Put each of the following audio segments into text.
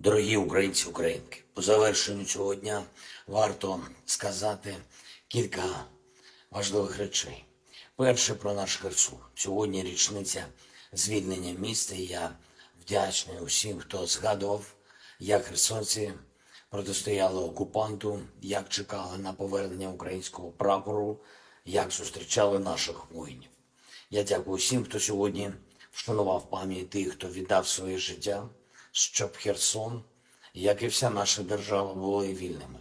Дорогі українці, українки, по завершенню цього дня варто сказати кілька важливих речей. Перше про наш Херсон. Сьогодні річниця звільнення міста. І я вдячний усім, хто згадував, як херсонці протистояли окупанту, як чекали на повернення українського прапору, як зустрічали наших воїнів. Я дякую всім, хто сьогодні вшанував пам'ять тих, хто віддав своє життя, щоб Херсон, як і вся наша держава, були вільними.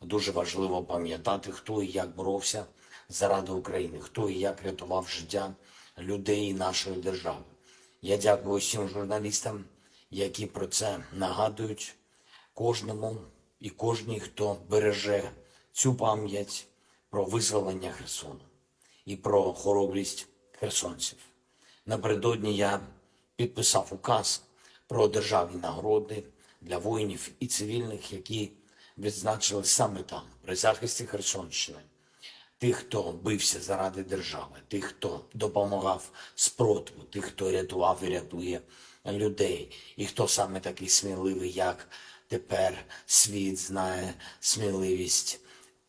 Дуже важливо пам'ятати, хто і як боровся заради України, хто і як рятував життя людей нашої держави. Я дякую всім журналістам, які про це нагадують кожному і кожній, хто береже цю пам'ять про визволення Херсону і про хоробрість херсонців. Напередодні я підписав указ про державні нагороди для воїнів і цивільних, які відзначили саме там, при захисті Херсонщини. Тих, хто бився заради держави, тих, хто допомагав спротиву, тих, хто рятував і рятує людей, і хто саме такий сміливий, як тепер світ знає сміливість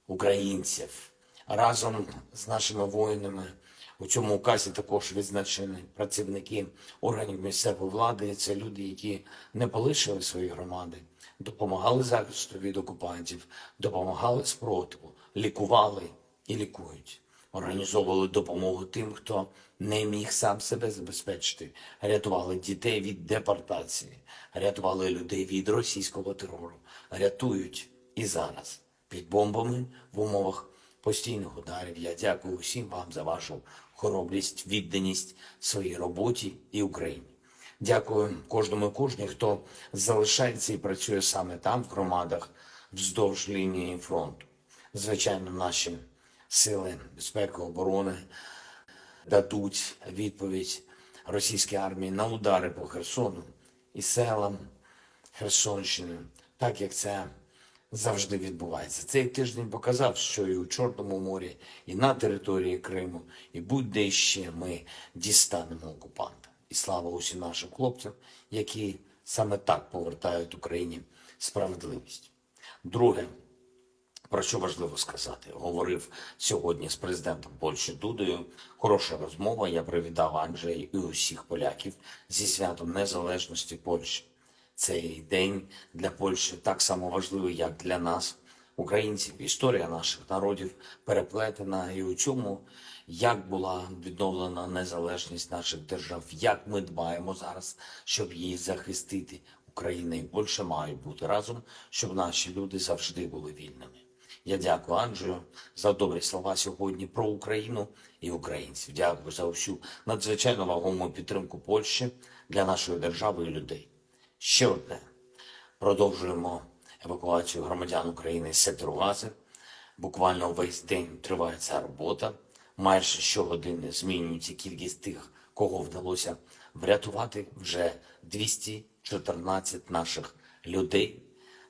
українців. Разом з нашими воїнами у цьому указі також відзначені працівники органів місцевої влади. Це люди, які не полишили свої громади, допомагали захисту від окупантів, допомагали спротиву, лікували і лікують. Організовували допомогу тим, хто не міг сам себе забезпечити, рятували дітей від депортації, рятували людей від російського терору, рятують і зараз під бомбами в умовах постійних ударів. Я дякую усім вам за вашу хоробрість, відданість своїй роботі і Україні. Дякую кожному і кожній, хто залишається і працює саме там, в громадах, вздовж лінії фронту. Звичайно, наші сили безпеки оборони дадуть відповідь російській армії на удари по Херсону і селам Херсонщини, так як це завжди відбувається. Цей тиждень показав, що і у Чорному морі, і на території Криму, і будь-де ще ми дістанемо окупанта. І слава усім нашим хлопцям, які саме так повертають Україні справедливість. Друге, про що важливо сказати, говорив сьогодні з президентом Польщі Дудою. Хороша розмова. Я привітав Анджея і усіх поляків зі святом незалежності Польщі. Цей день для Польщі так само важливий, як для нас, українців. Історія наших народів переплетена і у цьому, як була відновлена незалежність наших держав, як ми дбаємо зараз, щоб її захистити. Україна і Польща мають бути разом, щоб наші люди завжди були вільними. Я дякую Анджею за добрі слова сьогодні про Україну і українців. Дякую за всю надзвичайно вагому підтримку Польщі для нашої держави і людей. Ще одне. Продовжуємо евакуацію громадян України з сектору Гази. Буквально весь день триває ця робота. Майже щогодини змінюється кількість тих, кого вдалося врятувати. Вже 214 наших людей.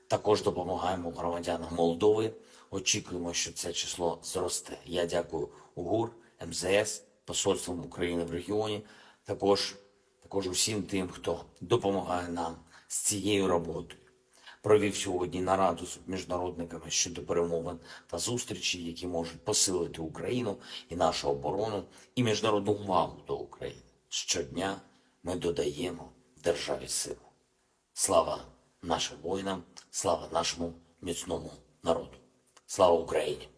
Також допомагаємо громадянам Молдови. Очікуємо, що це число зросте. Я дякую УГУР, МЗС, Посольством України в регіоні. Також також усім тим, хто допомагає нам з цією роботою. Провів сьогодні нараду з міжнародниками щодо перемовин та зустрічей, які можуть посилити Україну і нашу оборону, і міжнародну увагу до України. Щодня ми додаємо державі сили. Слава нашим воїнам, слава нашому міцному народу. Слава Україні!